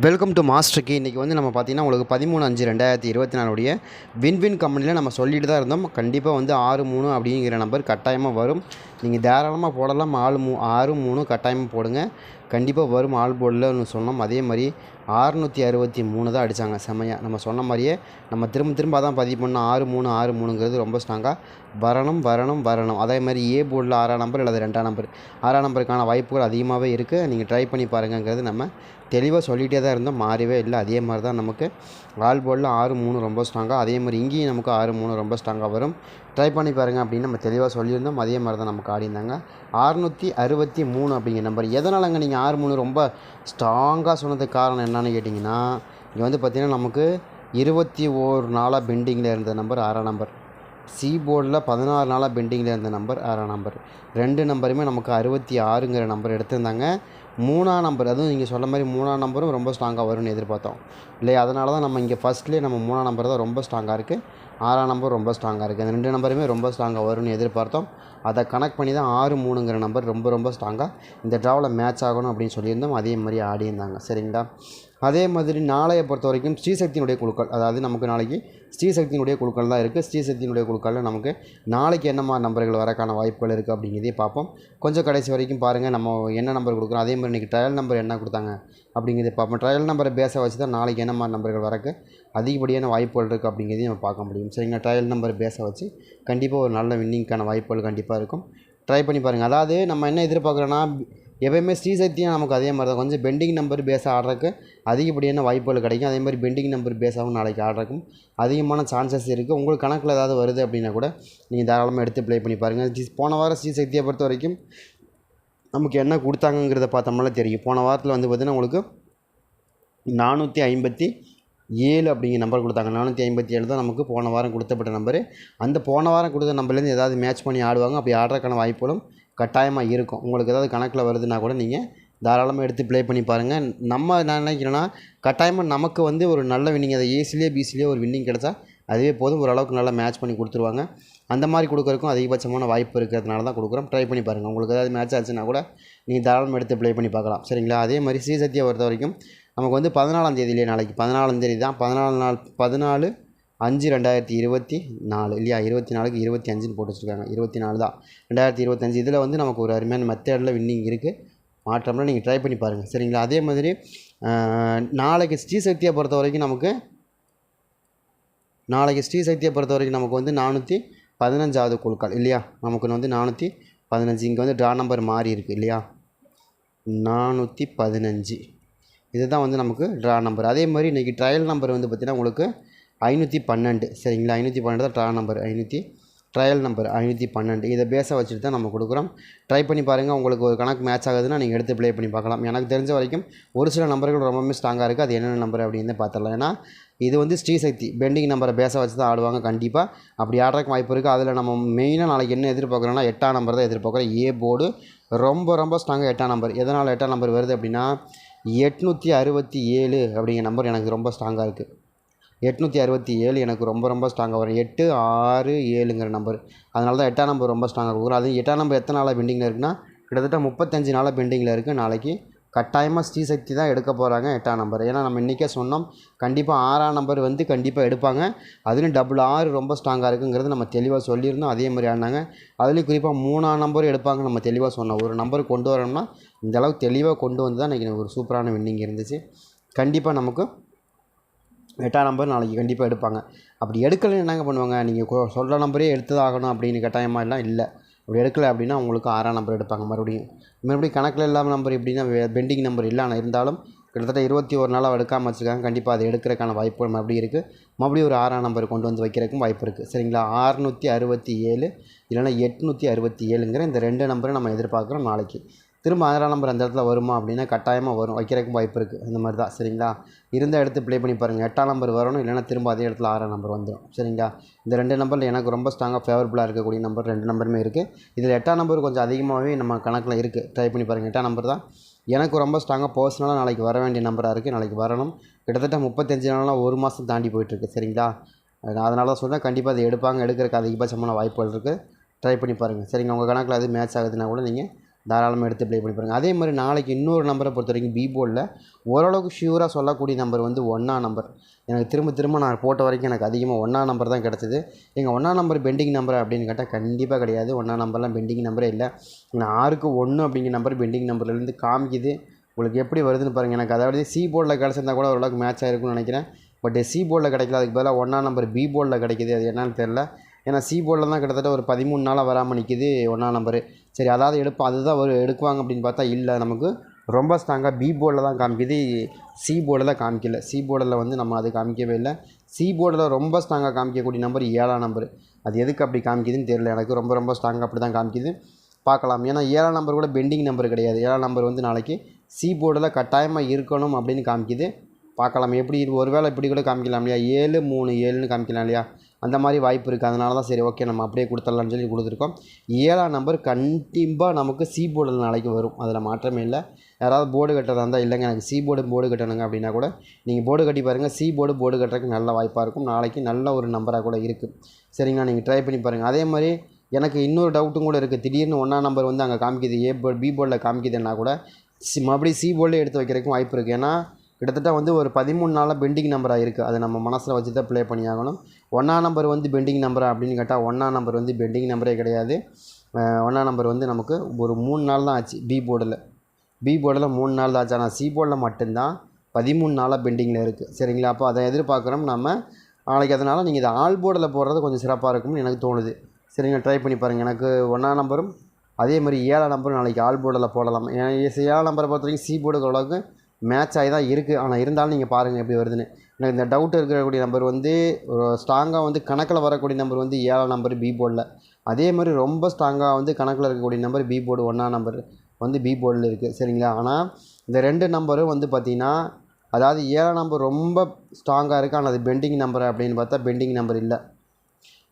Welcome to master கி இன்றைக்கி வந்து நம்ம பார்த்தீங்கன்னா உங்களுக்கு பதிமூணு அஞ்சு ரெண்டாயிரத்தி இருபத்தி நாலுடைய வின்வின் கம்பெனியில் நம்ம சொல்லிட்டு தான் இருந்தோம். கண்டிப்பாக வந்து ஆறு மூணு அப்படிங்கிற நம்பர் கட்டாயமாக வரும். நீங்கள் தாராளமாக போடலாம். ஆள் மூ ஆறு மூணு கட்டாயமாக போடுங்க. கண்டிப்பாக வரும் ஆள் போடலன்னு சொன்னோம். அதே மாதிரி அறுநூற்றி அறுபத்தி மூணு தான் அடித்தாங்க செம்மையாக நம்ம சொன்ன மாதிரியே நம்ம திரும்ப திரும்ப அதான் பதிவு பண்ணோம் ஆறு மூணு ஆறு மூணுங்கிறது ரொம்ப ஸ்ட்ராங்காக வரணும் வரணும் வரணும். அதே மாதிரி ஏ போர்டில் ஆறாம் நம்பர் அல்லது ரெண்டாம் நம்பர் ஆறாம் நம்பருக்கான வாய்ப்புகள் அதிகமாகவே இருக்குது நீங்கள் ட்ரை பண்ணி பாருங்கங்கிறது நம்ம தெளிவாக சொல்லிகிட்டே தான் இருந்தோம். மாறவே இல்லை. அதே மாதிரி தான் நமக்கு ஆல் போர்டில் ஆறு மூணு ரொம்ப ஸ்ட்ராங்காக அதே மாதிரி இங்கேயும் நமக்கு ஆறு மூணு ரொம்ப ஸ்ட்ராங்காக வரும். ட்ரை பண்ணி பாருங்கள் அப்படின்னு நம்ம தெளிவாக சொல்லியிருந்தோம். அதே மாதிரி தான் நமக்கு ஆடிருந்தாங்க அறுநூற்றி அறுபத்தி மூணு அப்படிங்கிற நம்பர் எதனாலங்க நீங்கள் ஆறு மூணு ரொம்ப ஸ்ட்ராங்காக சொன்னதுக்கு காரணம் என்னன்னு கேட்டிங்கன்னா இங்கே வந்து பார்த்திங்கன்னா நமக்கு இருபத்தி ஓரு நாளாக பெண்டிங்கில் இருந்த நம்பர் ஆறாம் நம்பர் சி போர்டில் பதினாறு நாளாக பெண்டிங்கில் இருந்த நம்பர் ஆறாம் நம்பர் ரெண்டு நம்பருமே நமக்கு அறுபத்தி ஆறுங்கிற நம்பர் எடுத்திருந்தாங்க. மூணாம் நம்பர் அதுவும் நீங்கள் சொன்ன மாதிரி மூணாம் நம்பரும் ரொம்ப ஸ்ட்ராங்காக வரும்னு எதிர்பார்த்தோம். இல்லையா? அதனால தான் நம்ம இங்கே ஃபஸ்ட்லேயே நம்ம மூணாம் நம்பர் தான் ரொம்ப ஸ்ட்ராங்காக இருக்குது ஆறாம் நம்பர் ரொம்ப ஸ்ட்ராங்காக இருக்குது அந்த ரெண்டு நம்பருமே ரொம்ப ஸ்ட்ராங்காக வரும்னு எதிர்பார்த்தோம். அதை கனெக்ட் பண்ணி தான் ஆறு மூணுங்கிற நம்பர் ரொம்ப ரொம்ப ஸ்ட்ராங்காக இந்த ட்ராவில் மேட்ச் ஆகணும் அப்படின்னு சொல்லியிருந்தோம். அதே மாதிரி ஆடியிருந்தாங்க. சரிங்களா? அதே மாதிரி நாளையை பொறுத்த வரைக்கும் ஸ்ரீசக்தியினுடைய குழுக்கள் அதாவது நமக்கு நாளைக்கு ஸ்ரீசக்தியினுடைய குழுக்கள் தான் இருக்குது ஸ்ரீசக்தியினுடைய குழுக்களில் நமக்கு நாளைக்கு என்ன மாதிரி நம்பர்கள் வரக்கான வாய்ப்புகள் இருக்குது அப்படிங்கிறதே பார்ப்போம். கொஞ்சம் கடைசி வரைக்கும் பாருங்கள் நம்ம என்ன நம்பர் கொடுக்குறோம் அதே மாதிரி இன்றைக்கி ட்ரையல் நம்பர் என்ன கொடுத்தாங்க அப்படிங்கிறத பார்ப்போம். ட்ரையல் நம்பரை பேஸை வச்சு தான் நாளைக்கு என்ன மாதிரி நம்பர்கள் வரக்கு அதிகப்படியான வாய்ப்புகள் இருக்குது அப்படிங்கிறதையும் நம்ம பார்க்க முடியும். சரிங்களா ட்ரையல் நம்பர் பேஸை வச்சு கண்டிப்பாக ஒரு நல்ல வின்னிங்க்கான வாய்ப்புகள் கண்டிப்பாக இருக்கும். ட்ரை பண்ணி பாருங்கள் அதாவது நம்ம என்ன எதிர்பார்க்குறோன்னா எப்போயுமே ஸ்ரீசக்தியும் நமக்கு அதே மாதிரி தான் கொஞ்சம் பெண்டிங் நம்பர் பேச ஆடுறதுக்கு அதிகப்படியான வாய்ப்புகள் கிடைக்கும். அதே மாதிரி பெண்டிங் நம்பர் பேஸாகவும் நாளைக்கு ஆடுறதுக்கும் அதிகமான சான்சஸ் இருக்குது உங்களுக்கு கணக்கில் ஏதாவது வருது அப்படின்னா கூட நீங்கள் தாராளமாக எடுத்து ப்ளே பண்ணி பாருங்கள் போன வாரம் ஸ்ரீசக்தியை பொறுத்த வரைக்கும் நமக்கு என்ன கொடுத்தாங்கங்கிறத பார்த்தோம்னா தெரியும். போன வாரத்தில் வந்து பார்த்திங்கன்னா உங்களுக்கு நானூற்றி ஐம்பத்தி ஏழு அப்படிங்கிற நம்பர் கொடுத்தாங்க. நானூற்றி ஐம்பத்தி ஏழு தான் நமக்கு போன வாரம் கொடுத்தப்பட்ட நம்பரு அந்த போன வாரம் கொடுத்த நம்பர்லேருந்து ஏதாவது மேட்ச் பண்ணி ஆடுவாங்க. அப்படி ஆடுறதுக்கான வாய்ப்புகளும் கட்டாயமாக இருக்கும். உங்களுக்கு ஏதாவது கணக்கில் வருதுன்னா கூட நீங்கள் தாராளமாக எடுத்து ப்ளே பண்ணி பாருங்கள் நம்ம நான் நினைக்கிறேன்னா கட்டாயமாக நமக்கு வந்து ஒரு நல்ல வின்னிங் அதை ஏசிலேயே பிசிலேயே ஒரு வின்னிங் கிடச்சா அதுவே போதும். ஓரளவுக்கு நல்லா மேட்ச் பண்ணி கொடுத்துருவாங்க. அந்த மாதிரி கொடுக்குறதுக்கும் அதிகபட்சமான வாய்ப்பு இருக்கிறதுனால தான் கொடுக்குறோம். ட்ரை பண்ணி பாருங்கள் உங்களுக்கு ஏதாவது மேட்ச் ஆச்சுன்னா கூட நீங்கள் தாராளமாக எடுத்து ப்ளே பண்ணி பார்க்கலாம். சரிங்களா? அதே மாதிரி ஸ்ரீசக்தியை பொறுத்த வரைக்கும் நமக்கு வந்து பதினாலாம் தேதியிலே நாளைக்கு பதினாலாம் தேதி தான். பதினாலு நாள் பதினாலு அஞ்சு ரெண்டாயிரத்தி இருபத்தி நாலு இல்லையா? இருபத்தி நாலுக்கு இருபத்தி அஞ்சுன்னு போட்டு வச்சுருக்காங்க. இருபத்தி நாலு தான். ரெண்டாயிரத்தி இருபத்தஞ்சு இதில் வந்து நமக்கு ஒரு அருமையான மெத்தடில் வின்னிங் இருக்குது மாற்றம்னா நீங்கள் ட்ரை பண்ணி பாருங்கள் சரிங்களா? அதே மாதிரி நாளைக்கு ஸ்ரீசக்தியை பொறுத்த வரைக்கும் நமக்கு நாளைக்கு ஸ்ரீசக்தியை பொறுத்த வரைக்கும் நமக்கு வந்து நானூற்றி பதினஞ்சாவது குழுக்கள் இல்லையா? நமக்கு வந்து நானூற்றி பதினஞ்சு. இங்கே வந்து ட்ரா நம்பர் மாறி இருக்குது இல்லையா? நானூற்றி பதினஞ்சு. இதுதான் வந்து நமக்கு ட்ரா நம்பர் அதே மாதிரி இன்றைக்கி ட்ரையல் நம்பர் வந்து பார்த்திங்கன்னா உங்களுக்கு ஐநூற்றி பன்னெண்டு. சரிங்களா? ஐநூற்றி பன்னெண்டு தான் ட்ரா நம்பர் ஐநூற்றி ட்ரையல் நம்பர் ஐநூற்றி பன்னெண்டு. இதை பேஸை வச்சுட்டு தான் நம்ம கொடுக்குறோம். ட்ரை பண்ணி பாருங்கள் உங்களுக்கு ஒரு கணக்கு மேட்ச் ஆகுதுன்னா நீங்கள் எடுத்து ப்ளே பண்ணி பார்க்கலாம். எனக்கு தெரிஞ்ச வரைக்கும் ஒரு சில நம்பர்கள் ரொம்பவுமே ஸ்ட்ராங்காக இருக்குது அது என்னென்ன நம்பர் அப்படின்னு பார்த்துடலாம். ஏன்னா இது வந்து ஸ்ரீசக்தி பெண்டிங் நம்பரை பேச வச்சு தான் ஆடுவாங்க கண்டிப்பாக அப்படி ஆடுறதுக்கு வாய்ப்பு இருக்குது அதில் நம்ம மெயினாக நாளைக்கு என்ன எதிர்பார்க்குறோன்னா எட்டாம் நம்பர் தான் எதிர்பார்க்குறோம். ஏ போர்டு ரொம்ப ரொம்ப ஸ்ட்ராங்காக எட்டாம் நம்பர் எதனால் எட்டாம் நம்பர் வருது அப்படின்னா எட்நூற்றி அறுபத்தி ஏழு அப்படிங்கிற நம்பர் எனக்கு ரொம்ப ஸ்ட்ராங்காக இருக்குது எட்நூற்றி அறுபத்தி ஏழு எனக்கு ரொம்ப ரொம்ப ஸ்ட்ராங்காக வரும். எட்டு ஆறு ஏழுங்கிற நம்பர் அதனால தான் எட்டாம் நம்பர் ரொம்ப ஸ்ட்ராங்காக கொடுக்குறோம். அது எட்டாம் நம்பர் எத்தனை நாளாக பெண்டிங்கில் இருக்குன்னா கிட்டத்தட்ட முப்பத்தஞ்சு நாளாக பெண்டிங்கில் இருக்குது நாளைக்கு கட்டாயமாக ஸ்ரீசக்தி தான் எடுக்க போகிறாங்க எட்டாம் நம்பர் ஏன்னா நம்ம இன்றைக்கே சொன்னோம் கண்டிப்பாக ஆறாம் நம்பர் வந்து கண்டிப்பாக எடுப்பாங்க. அதுலேயும் டபுள் ஆறு ரொம்ப ஸ்ட்ராங்காக இருக்குங்கிறது நம்ம தெளிவாக சொல்லியிருந்தோம். அதே மாதிரி ஆனாங்க. அதுலேயும் குறிப்பாக மூணாம் நம்பர் எடுப்பாங்க நம்ம தெளிவாக சொன்னோம். ஒரு நம்பர் கொண்டு வரணும்னா இந்த அளவுக்கு தெளிவாக கொண்டு வந்து தான் இன்றைக்கி ஒரு சூப்பரான வின்னிங் இருந்துச்சு. கண்டிப்பாக நமக்கு எட்டாம் நம்பர் நாளைக்கு கண்டிப்பாக எடுப்பாங்க. அப்படி எடுக்கலைன்னு என்னங்க பண்ணுவாங்க? நீங்கள் சொல்கிற நம்பரே எடுத்ததாகணும் அப்படின்னு கட்டாயமாக எல்லாம் இல்லை. அப்படி எடுக்கலை அப்படின்னா உங்களுக்கு ஆறாம் நம்பர் எடுப்பாங்க மறுபடியும். மறுபடியும் கணக்கில் இல்லாமல் நம்பர் எப்படின்னா பெண்டிங் நம்பர் இல்லை. ஆனால் இருந்தாலும் கிட்டத்தட்ட இருபத்தி ஒரு நாளாக எடுக்காமல் வச்சுருக்காங்க. கண்டிப்பாக அதை எடுக்கிறதுக்கான வாய்ப்பு மறுபடியும் இருக்குது மறுபடியும் ஒரு ஆறாம் நம்பர் கொண்டு வந்து வைக்கிறதுக்கும் வாய்ப்பு இருக்குது சரிங்களா? ஆறுநூற்றி அறுபத்தி ஏழு இல்லைன்னா எட்நூற்றி அறுபத்தி ஏழுங்கிற இந்த ரெண்டு நம்பரை நம்ம எதிர்பார்க்குறோம் நாளைக்கு. திரும்ப ஆறாம் நம்பர் அந்த இடத்துல வருமா அப்படின்னா கட்டாயமாக வரும். வைக்கிறதுக்கும் வாய்ப்பு இருக்குது இந்த மாதிரி தான். சரிங்களா? இருந்த இடத்து ப்ளே பண்ணி பாருங்கள் எட்டாம் நம்பர் வரணும். இல்லைன்னா திரும்ப அதே இடத்துல ஆறாம் நம்பர் வந்துடும் சரிங்களா? இந்த ரெண்டு நம்பரில் எனக்கு ரொம்ப ஸ்ட்ராங்காக ஃபேவரபுளாக இருக்கக்கூடிய நம்பர் ரெண்டு நம்பருமே இருக்குது இதில் எட்டாம் நம்பர் கொஞ்சம் அதிகமாகவே நம்ம கணக்கில் இருக்குது ட்ரை பண்ணி பாருங்கள் எட்டாம் நம்பர் தான். எனக்கு ரொம்ப ஸ்ட்ராங்காக பர்சனலாக நாளைக்கு வர வேண்டிய நம்பராக இருக்குது நாளைக்கு வரணும். கிட்டத்தட்ட முப்பத்தஞ்சு நாளாக ஒரு மாதம் தாண்டி போயிட்டுருக்கு சரிங்களா? அதனால தான் சொல்கிறேன் கண்டிப்பாக அதை எடுப்பாங்க. எடுக்கிறதுக்கு அதிகபட்சமான வாய்ப்புகள் இருக்குது ட்ரை பண்ணி பாருங்கள் சரிங்க உங்கள் கணக்கில் அது மேட்ச் ஆகுதுன்னா கூட நீங்கள் தாராளமாக எடுத்து ப்ளே பண்ணி பாருங்கள் அதே மாதிரி நாளைக்கு இன்னொரு நம்பரை பொறுத்த வரைக்கும் பி போர்டில் ஓரளவுக்கு ஷியூராக சொல்லக்கூடிய நம்பர் வந்து ஒன்றா நம்பர் எனக்கு திரும்ப திரும்ப நான் போட்ட வரைக்கும் எனக்கு அதிகமாக ஒன்றா நம்பர் தான் கிடச்சிது. எங்கள் ஒன்றா நம்பர் பெண்டிங் நம்பர் அப்படின்னு கேட்டால் கண்டிப்பாக கிடையாது. ஒன்றா நம்பர்லாம் பெண்டிங் நம்பரே இல்லை. நான் ஆறுக்கு ஒன்று அப்படிங்கிற நம்பர் பெண்டிங் நம்பர்லேருந்து காமிக்குது. உங்களுக்கு எப்படி வருதுன்னு பாருங்கள் எனக்கு அதாவது சி போர்டில் கிடச்சிருந்தா கூட ஓரளவுக்கு மேட்ச் ஆகிருக்கும்னு நினைக்கிறேன். பட் சி போர்டில் கிடைக்கல. அதுக்கு பதிலாக ஒன்றா நம்பர் பி போர்டில் கிடைக்கிது. அது என்னன்னு தெரில ஏன்னா சி போர்டில் தான் கிட்டத்தட்ட ஒரு பதிமூணு நாளாக வராமல் நிற்கிது ஒன்றா நம்பரு சரி அதாவது எடுப்போம் அதுதான் ஒரு எடுக்குவாங்க அப்படின்னு பார்த்தா இல்லை நமக்கு ரொம்ப ஸ்ட்ராங்காக பி போர்டில் தான் காமிக்குது சி போர்டில் காமிக்கல. சி போர்டில் வந்து நம்ம அது காமிக்கவே இல்லை. சி போர்டில் ரொம்ப ஸ்ட்ராங்காக காமிக்கக்கூடிய நம்பர் ஏழாம் நம்பர் அது எதுக்கு அப்படி காமிக்குதுன்னு தெரியல. எனக்கு ரொம்ப ரொம்ப ஸ்ட்ராங்காக அப்படி தான் காமிக்குது. பார்க்கலாம். ஏன்னா ஏழாம் நம்பர் கூட பெண்டிங் நம்பர் கிடையாது. ஏழாம் நம்பர் வந்து நாளைக்கு சி போர்டில் கட்டாயமாக இருக்கணும் அப்படின்னு காமிக்குது. பார்க்கலாம். எப்படி ஒருவேளை இப்படி கூட காமிக்கலாம் இல்லையா? ஏழு மூணு ஏழுன்னு காமிக்கலாம் இல்லையா? அந்த மாதிரி வாய்ப்பு இருக்குது அதனால தான் சரி ஓகே நம்ம அப்படியே கொடுத்துடலாம்னு சொல்லி கொடுத்துருக்கோம். ஏழாம் நம்பர் கண்டிப்பாக நமக்கு சி போர்டில் நாளைக்கு வரும். அதில் மாற்றமே இல்லை. யாராவது போர்டு கட்டுறதா இருந்தால் இல்லைங்க எனக்கு சி போர்டு போர்டு கட்டணுங்க அப்படின்னா கூட நீங்கள் போர்டு கட்டி பாருங்கள் சி போர்டு போர்டு கட்டுறதுக்கு நல்ல வாய்ப்பாக இருக்கும். நாளைக்கு நல்ல ஒரு நம்பராக கூட இருக்குது சரிங்களா? நீங்கள் ட்ரை பண்ணி பாருங்கள் அதே மாதிரி எனக்கு இன்னொரு டவுட்டும் கூட இருக்குது திடீர்னு ஒன்றாம் நம்பர் வந்து அங்கே காமிக்குது. ஏ போர்டு பி போர்டில் காமிக்குதுன்னா கூட சி மறுபடியும் சி போர்டில் எடுத்து வைக்கிறதுக்கும் வாய்ப்பு இருக்குது ஏன்னா கிட்டத்தட்ட வந்து ஒரு பதிமூணு நாளாக பெண்டிங் நம்பராக இருக்குது அதை நம்ம மனசில் வச்சு தான் ப்ளே பண்ணி ஆகணும் ஒன்றாம் நம்பர் வந்து பெண்டிங் நம்பரா அப்படின்னு கேட்டால் ஒன்றா நம்பர் வந்து பெண்டிங் நம்பரே கிடையாது. ஒன்றாம் நம்பர் வந்து நமக்கு ஒரு மூணு நாள் தான் ஆச்சு பி போர்டில் பி போர்டில் மூணு நாள் தான் ஆச்சு. ஆனால் சி போர்டில் மட்டும்தான் பதிமூணு நாளாக பெண்டிங்கில் இருக்குது சரிங்களா? அப்போ அதை எதிர்பார்க்குறோம். நம்ம நாளைக்கு அதனால் நீங்கள் இதை ஆல் போர்டில் போடுறது கொஞ்சம் சிறப்பாக இருக்கும்னு எனக்கு தோணுது. சரிங்க ட்ரை பண்ணி பாருங்கள் எனக்கு ஒன்றா நம்பரும் அதே மாதிரி ஏழாம் நம்பரும் நாளைக்கு ஆல் போர்டில் போடலாம். ஏன்னா ஏழாம் நம்பரை பொறுத்த வரைக்கும் சி போர்டுக்கு அளவுக்கு மேட்ச் ஆகி தான் இருக்குது ஆனால் இருந்தாலும் நீங்கள் பாருங்கள் எப்படி வருதுன்னு. எனக்கு இந்த டவுட் இருக்கக்கூடிய நம்பர் வந்து ஸ்ட்ராங்காக வந்து கணக்கில் வரக்கூடிய நம்பர் வந்து ஏழாம் நம்பர் பி போர்டில் அதே மாதிரி ரொம்ப ஸ்ட்ராங்காக வந்து கணக்கில் இருக்கக்கூடிய நம்பர் பி போர்டு ஒன்றாம் நம்பர் வந்து பி போர்டில் இருக்குது சரிங்களா? ஆனால் இந்த ரெண்டு நம்பரும் வந்து பார்த்திங்கன்னா அதாவது ஏழாம் நம்பர் ரொம்ப ஸ்ட்ராங்காக இருக்குது ஆனால் அது பெண்டிங் நம்பர் அப்படின்னு பார்த்தா பெண்டிங் நம்பர் இல்லை.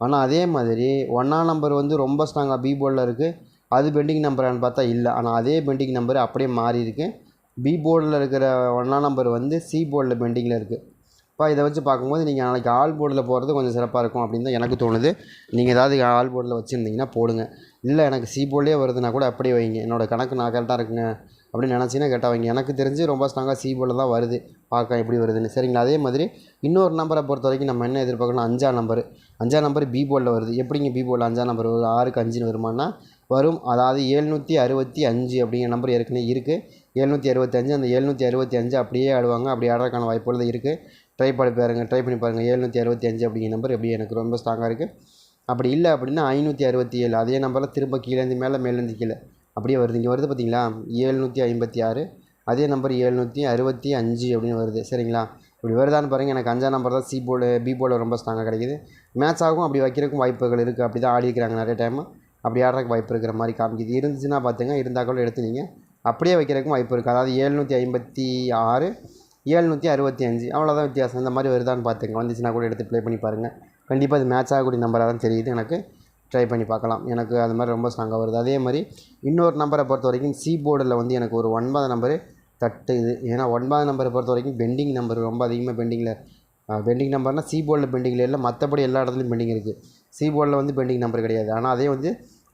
ஆனால் அதே மாதிரி ஒன்றாம் நம்பர் வந்து ரொம்ப ஸ்ட்ராங்காக பி போர்டில் இருக்குது அது பெண்டிங் நம்பரான்னு பார்த்தா இல்லை. ஆனால் அதே பெண்டிங் நம்பர் அப்படியே மாறி இருக்குது பி போர்டில் இருக்கிற ஒன்றாம் நம்பர் வந்து சி போர்டில் பெண்டிங்கில் இருக்குது இப்போ இதை வச்சு பார்க்கும்போது நீங்கள் நாளைக்கு ஆல் போர்டில் போகிறது கொஞ்சம் சிறப்பாக இருக்கும் அப்படின்னு தான் எனக்கு தோணுது. நீங்கள் ஏதாவது ஆல் போர்டில் வச்சுருந்தீங்கன்னா போடுங்க. இல்லை எனக்கு சி போர்டிலே வருதுன்னா கூட அப்படியே வைங்க. என்னோடய கணக்கு நான் கரெக்டாக இருக்குங்க அப்படின்னு நினச்சிங்கன்னா கேட்டால் வைங்க. எனக்கு தெரிஞ்சு ரொம்ப ஸ்ட்ராங்காக சி போர்டில் தான் வருது. பார்க்க எப்படி வருதுன்னு. சரிங்களா? அதே மாதிரி இன்னொரு நம்பரை பொறுத்த வரைக்கும் நம்ம என்ன எதிர்பார்க்கணும் அஞ்சாம் நம்பர் அஞ்சாம் நம்பர் பி போர்டில் வருது. எப்படிங்க பி போர்டில் அஞ்சாம் நம்பர் வருது ஆறுக்கு அஞ்சுன்னு வருமானா? வரும். அதாவது ஏழ்நூற்றி அறுபத்தி அஞ்சு அப்படிங்கிற நம்பர் ஏற்கனவே இருக்குது எழுநூற்றி அறுபத்தஞ்சு அந்த எழுநூற்றி அறுபத்தி அஞ்சு அப்படியே ஆடுவாங்க. அப்படி ஆடுறதுக்கான வாய்ப்புகள் இருக்குது ட்ரை பண்ணி பாருங்கள் ட்ரை பண்ணி பாருங்கள் எழுநூற்றி அறுபத்தி அஞ்சு அப்படிங்கிற நம்பர் எப்படி எனக்கு ரொம்ப ஸ்ட்ராங்காக இருக்குது அப்படி இல்லை அப்படின்னா ஐநூற்றி அறுபத்தி ஏழு. அதே நம்பரில் திரும்ப கீழேருந்து மேலே மேலேருந்து கீழே. அப்படியே வருது. இங்கே வருது பார்த்தீங்களா ஏழ்நூற்றி ஐம்பத்தி ஆறு. அதே நம்பர் ஏழ்நூற்றி அறுபத்தி அஞ்சு அப்படின்னு வருது. சரிங்களா? இப்படி வருதான்னு பாருங்கள் எனக்கு அஞ்சாம் நம்பர் தான் சி போர்டு பி போர்டில் ரொம்ப ஸ்ட்ராங்காக கிடைக்குது. மேட்ச் ஆகும் அப்படி வைக்கிறதுக்கும் வாய்ப்புகள் இருக்குது அப்படி தான் ஆடிக்கிறாங்க நிறைய டைம் அப்படி ஆடுறதுக்கு வாய்ப்பு இருக்கிற மாதிரி காமிக்குது. இருந்துச்சுன்னா பார்த்துங்க இருந்தால் கூட எடுத்து நீங்கள் அப்படியே வைக்கிறதுக்கும் வாய்ப்பு இருக்குது அதாவது ஏழ்நூற்றி ஐம்பத்தி ஆறு ஏழ்நூற்றி அறுபத்தி அஞ்சு அவ்வளோதான் வித்தியாசம். இந்த மாதிரி வருதான்னு பார்த்துங்க. வந்துச்சுன்னா கூட எடுத்து ப்ளே பண்ணி பாருங்கள் கண்டிப்பாக அது மேட்ச் ஆகக்கூடிய நம்பராக தான் தெரியுது. எனக்கு ட்ரை பண்ணி பார்க்கலாம். எனக்கு அது மாதிரி ரொம்ப ஸ்ட்ராங்காக வருது. அதே மாதிரி இன்னொரு நம்பரை பொறுத்த வரைக்கும் சி போர்டில் வந்து எனக்கு ஒரு ஒன்பது நம்பரு தட்டுது. ஏன்னா ஒன்பது நம்பரை பொறுத்த வரைக்கும் பெண்டிங் நம்பர் ரொம்ப அதிகமாக பெண்டிங்கில் பெண்டிங் நம்பர்னால் சி போர்டில் பெண்டிங்கில் இல்லை மற்றபடி எல்லா இடத்துலையும் பெண்டிங் இருக்குது சி போர்டில் வந்து பெண்டிங் நம்பர் கிடையாது. ஆனால் அதே வந்து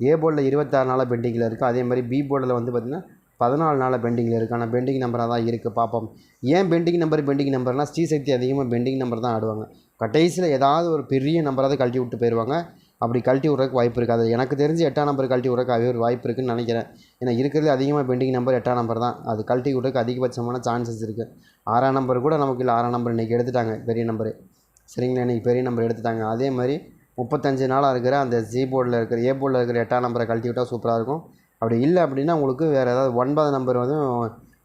ஏ போர்டில் இருபத்தாறு நாளாக பெண்டிங்கில் இருக்குது அதே மாதிரி பி போர்டில் வந்து பார்த்திங்கன்னா பதினாலு நாளில் பெண்டிங்கில் இருக்குது ஆனால் பெண்டிங் நம்பராக தான் இருக்குது பார்ப்போம். ஏன் பெண்டிங் நம்பர் பெண்டிங் நம்பர்னால் ஸ்ரீசக்தி அதிகமாக பெண்டிங் நம்பர் தான் ஆடுவாங்க. கடைசியில் ஏதாவது ஒரு பெரிய நம்பராவது கழட்டி விட்டு போயிடுவாங்க அப்படி கழட்டி விட்றதுக்கு வாய்ப்பு இருக்காது. எனக்கு தெரிஞ்சு எட்டாம் நம்பர் கழட்டி விட்றதுக்கு ஒரு வாய்ப்பு இருக்குதுன்னு நினைக்கிறேன். ஏன்னா இருக்கிறது அதிகமாக பெண்டிங் நம்பர் எட்டாம் நம்பர் தான். அது கழட்டி விட்றதுக்கு அதிகபட்சமான சான்சஸ் இருக்குது ஆறாம் நம்பர் கூட நமக்கு இல்லை. ஆறாம் நம்பர் இன்றைக்கி எடுத்துட்டாங்க பெரிய நம்பர் சரிங்களா? இன்றைக்கி பெரிய நம்பர் எடுத்துட்டாங்க. அதே மாதிரி முப்பத்தஞ்சு நாளாக இருக்கிற அந்த ஜி போர்டில் இருக்கிற ஏ போர்டில் இருக்கிற எட்டாம் நம்பரை கழட்டி விட்டால் சூப்பராக இருக்கும். அப்படி இல்லை அப்படின்னா உங்களுக்கு வேறு ஏதாவது ஒன்பது நம்பர் வந்து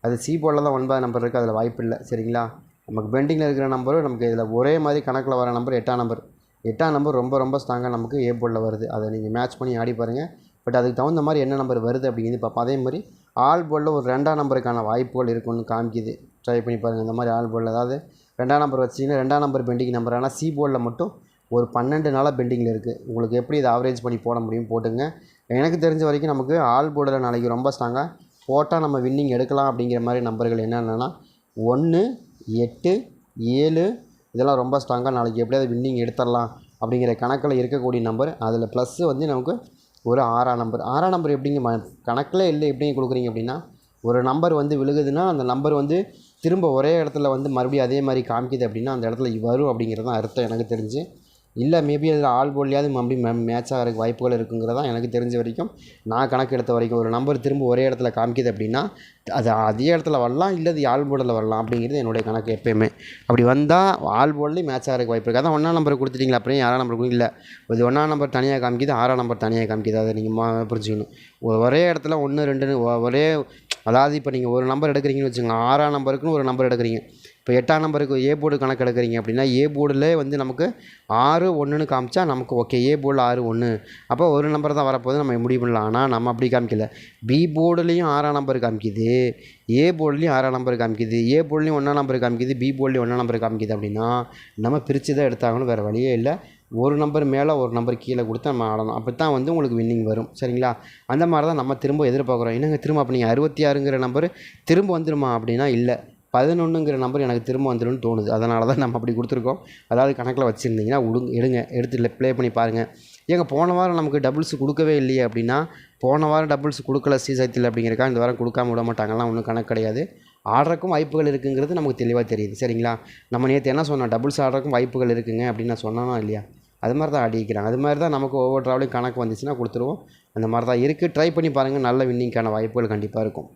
அது சி போர்டில் தான் ஒன்பது நம்பர் இருக்குது அதில் வாய்ப்பு இல்லை. சரிங்களா? நமக்கு பெண்டிங்கில் இருக்கிற நம்பரும் நமக்கு இதில் ஒரே மாதிரி கணக்கில் வர நம்பர் எட்டாம் நம்பர் எட்டாம் நம்பர் ரொம்ப ரொம்ப ஸ்ட்ராங்காக நமக்கு ஏ போர்டில் வருது. அதை நீங்கள் மேட்ச் பண்ணி ஆடி பாருங்கள் பட் அதுக்கு தகுந்த மாதிரி என்ன நம்பர் வருது அப்படிங்கிறது பார்ப்போம். அதே மாதிரி ஆல் போர்டில் ஒரு ரெண்டாம் நம்பருக்கான வாய்ப்புகள் இருக்குன்னு காமிக்குது. ட்ரை பண்ணி பாருங்கள் இந்த மாதிரி ஆல் போர்டில் அதாவது ரெண்டாம் நம்பர் வச்சிங்கன்னா ரெண்டாம் நம்பர் பெண்டிங் நம்பர் ஆனால் சி போர்டில் மட்டும் ஒரு பன்னெண்டு நாளாக பெண்டிங்கில் இருக்குது உங்களுக்கு எப்படி இதை ஆவரேஜ் பண்ணி போட முடியும்? போட்டுங்க. எனக்கு தெரிஞ்ச வரைக்கும் நமக்கு ஆல் போர்டில் நாளைக்கு ரொம்ப ஸ்ட்ராங்காக போட்டால் நம்ம வின்னிங் எடுக்கலாம் அப்படிங்கிற மாதிரி நம்பர்கள் என்னென்னா ஒன்று எட்டு ஏழு இதெல்லாம் ரொம்ப ஸ்ட்ராங்காக நாளைக்கு எப்படியாவது வின்னிங் எடுத்துடலாம் அப்படிங்கிற கணக்கில் இருக்கக்கூடிய நம்பர் அதில் ப்ளஸ்ஸு வந்து நமக்கு ஒரு ஆறாம் நம்பர் ஆறாம் நம்பர் எப்படிங்க? ம கணக்கில் இல்லை எப்படிங்க கொடுக்குறீங்க அப்படின்னா ஒரு நம்பர் வந்து விழுகுதுன்னா அந்த நம்பர் வந்து திரும்ப ஒரே இடத்துல வந்து மறுபடியும் அதே மாதிரி காமிக்குது அப்படின்னா அந்த இடத்துல வரும் அப்படிங்கிறது தான் அர்த்தம் எனக்கு தெரிஞ்சு. இல்லை மேபி அதில் ஆள் போடலையாவது மறுபடியும் மே மேட்ச் ஆகிறதுக்கு வாய்ப்புகள் இருக்குங்கிறதான் எனக்கு தெரிஞ்ச வரைக்கும் நான் கணக்கு எடுத்த வரைக்கும் ஒரு நம்பர் திரும்ப ஒரே இடத்துல காமிக்குது அப்படின்னா அது அதே இடத்துல வரலாம் இல்லை அது ஆள் போர்டில் வரலாம் அப்படிங்கிறது என்னுடைய கணக்கு எப்பயுமே. அப்படி வந்தால் ஆள் போர்ட்லேயும் மேட்ச் ஆகிறதுக்கு வாய்ப்பு இருக்குது அதான் ஒன்றா நம்பர் கொடுத்துட்டீங்களா அப்புறம் ஆறாம் நம்பர் இல்லை இது ஒன்றாம் நம்பர் தனியாக காமிக்குது ஆறாம் நம்பர் தனியாக காமிக்குது. அதை நீங்கள் புரிஞ்சுக்கணும். ஒரே இடத்துல ஒன்று ரெண்டுன்னு ஒரே அதாவது இப்போ நீங்கள் ஒரு நம்பர் எடுக்கிறீங்கன்னு வச்சுக்கோங்க ஆறாம் நம்பருக்குன்னு ஒரு நம்பர் எடுக்கிறீங்க. இப்போ எட்டாம் நம்பருக்கு ஏ போர்டு கணக்கு எடுக்கிறீங்க அப்படின்னா ஏ போர்டில் வந்து நமக்கு ஆறு ஒன்றுன்னு காமிச்சா நமக்கு ஓகே ஏ போர்டில் ஆறு ஒன்று அப்போ ஒரு நம்பர் தான் வரப்போகுது. நம்ம முடிவு பண்ணலாம். ஆனால் நம்ம அப்படி காமிக்கல. பி போர்டுலேயும் ஆறாம் நம்பர் காமிக்குது. ஏ போர்ட்லேயும் ஆறாம் நம்பர் காமிக்குது. ஏ போர்ட்லேயும் ஒன்றாம் நம்பர் காமிக்குது. பி போர்ட்லேயும் ஒன்றாம் நம்பர் காமிக்குது அப்படின்னா நம்ம பிரித்து தான் எடுத்தாங்கன்னு வேறு வழியே இல்லை. ஒரு நம்பர் மேலே ஒரு நம்பர் கீழே கொடுத்து நம்ம ஆடணும். அப்போ தான் வந்து உங்களுக்கு வின்னிங் வரும். சரிங்களா? அந்த மாதிரி தான் நம்ம திரும்ப எதிர்பார்க்குறோம். என்னங்க திரும்ப அப்போ நீங்கள் அறுபத்தி ஆறுங்கிற நம்பர் திரும்ப வந்துருமா அப்படின்னா இல்லை. பதினொன்றுங்கிற நம்பர் எனக்கு திரும்ப வந்துடும்னு தோணுது. அதனால தான் நம்ம அப்படி கொடுத்துருக்கோம். அதாவது கணக்கில் வச்சுருந்தீங்கன்னா விடுங்க எடுங்க எடுத்து ப்ளே பண்ணி பாருங்கள் ஏங்க போன வாரம் நமக்கு டபுள்ஸ் கொடுக்கவே இல்லையே அப்படின்னா போன வாரம் டபுள்ஸ் கொடுக்கல சீசத்தில் அப்படிங்கிறக்கா இந்த வாரம் கொடுக்காம விட மாட்டாங்கலாம் ஒன்றும் கணக்கு கிடையாது. ஆடுறக்கும் வாய்ப்புகள் இருக்குங்கிறது நமக்கு தெளிவாக தெரியுது. சரிங்களா? நம்ம நேற்று என்ன சொன்னோம்? டபுள்ஸ் ஆடுறக்கும் வாய்ப்புகள் இருக்குங்க அப்படின்னு நான் சொன்னானா இல்லையா? அது மாதிரி தான் அடிக்கிறாங்க அது மாதிரி தான் நமக்கு ஒவ்வொரு ட்ராவலையும் கணக்கு வந்துச்சுன்னா கொடுத்துருவோம். அந்த மாதிரி தான் இருக்குது ட்ரை பண்ணி பாருங்கள் நல்ல வின்னிங்க்கான வாய்ப்புகள் கண்டிப்பாக இருக்கும்.